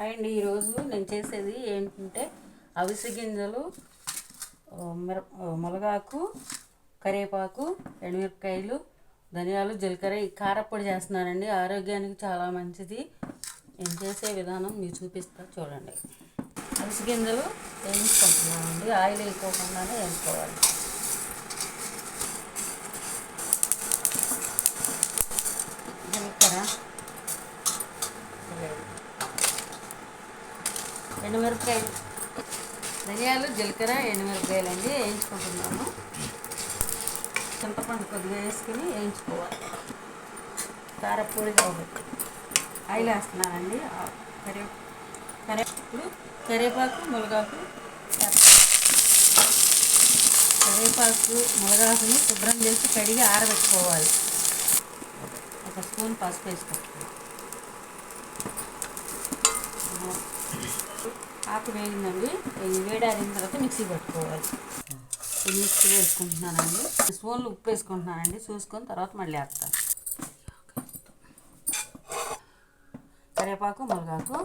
Hi అండి ఈరోజు నేను చేసేది ఏంటంటే అవిసె గింజలు మిర మునగాకు కరివేపాకు ఎండుమిరపకాయలు ధనియాలు జీలకర్ర ఈ కారప్పొడి చేస్తున్నానండి. ఆరోగ్యానికి చాలా మంచిది. నేను చేసే విధానం మీరు చూపిస్తా చూడండి. అవిసె గింజలు వేయించుకుంటున్నామండి ఆయిల్ వేయకోకుండానే వేసుకోవాలి జీలకర్ర ఎండుమిరపకాయలు ధనియాలు జీలకర్ర ఎండుమిరపకాయలు అండి వేయించుకుంటున్నాము. చింతపండు కొద్దిగా వేసుకుని వేయించుకోవాలి. కారపొడి కాబట్టి ఆయిల్ వేస్తున్నానండి. ఆ కరే కరే ఇప్పుడు కరివేపాకు మునగాకు కరివేపాకు మునగాకుని శుభ్రం చేసి కడిగి ఆరబెట్టుకోవాలి. ఒక స్పూన్ పసుపు వేసుకోవాలి. ఆకు వేగిందండి వేడి వేడారిన తర్వాత మిక్సీ పట్టుకోవాలి. మిక్సీ వేసుకుంటున్నానండి. స్పూన్లు ఉప్పు వేసుకుంటున్నానండి. చూసుకొని తర్వాత మళ్ళీ వేస్తాను కరివేపాకు మునగాకు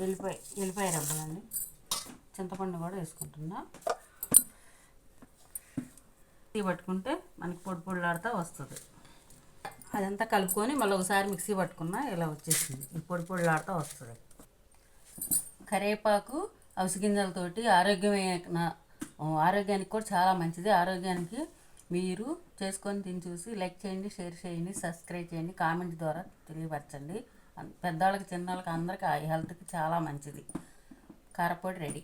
వెళ్ళిపోయి వెళ్ళిపోయి రబ్బలండి. చింతపండు కూడా వేసుకుంటున్నా. మిక్సీ పట్టుకుంటే మనకి పొడి పొడిలాడుతూ వస్తుంది. అదంతా కలుపుకొని మళ్ళీ ఒకసారి మిక్సీ పట్టుకున్నా ఇలా వచ్చేసింది. ఈ పొడి పొడిలాడుతూ వస్తుంది. కరేపాకు అవసగింజలతోటి ఆరోగ్యమైన ఆరోగ్యానికి కూడా చాలా మంచిది. ఆరోగ్యానికి మీరు చేసుకొని తిని చూసి లైక్ చేయండి షేర్ చేయండి సబ్స్క్రైబ్ చేయండి కామెంట్ ద్వారా తెలియపరచండి. పెద్దవాళ్ళకి చిన్నవాళ్ళకి అందరికీ హెల్త్కి చాలా మంచిది. కారపొడి రెడీ.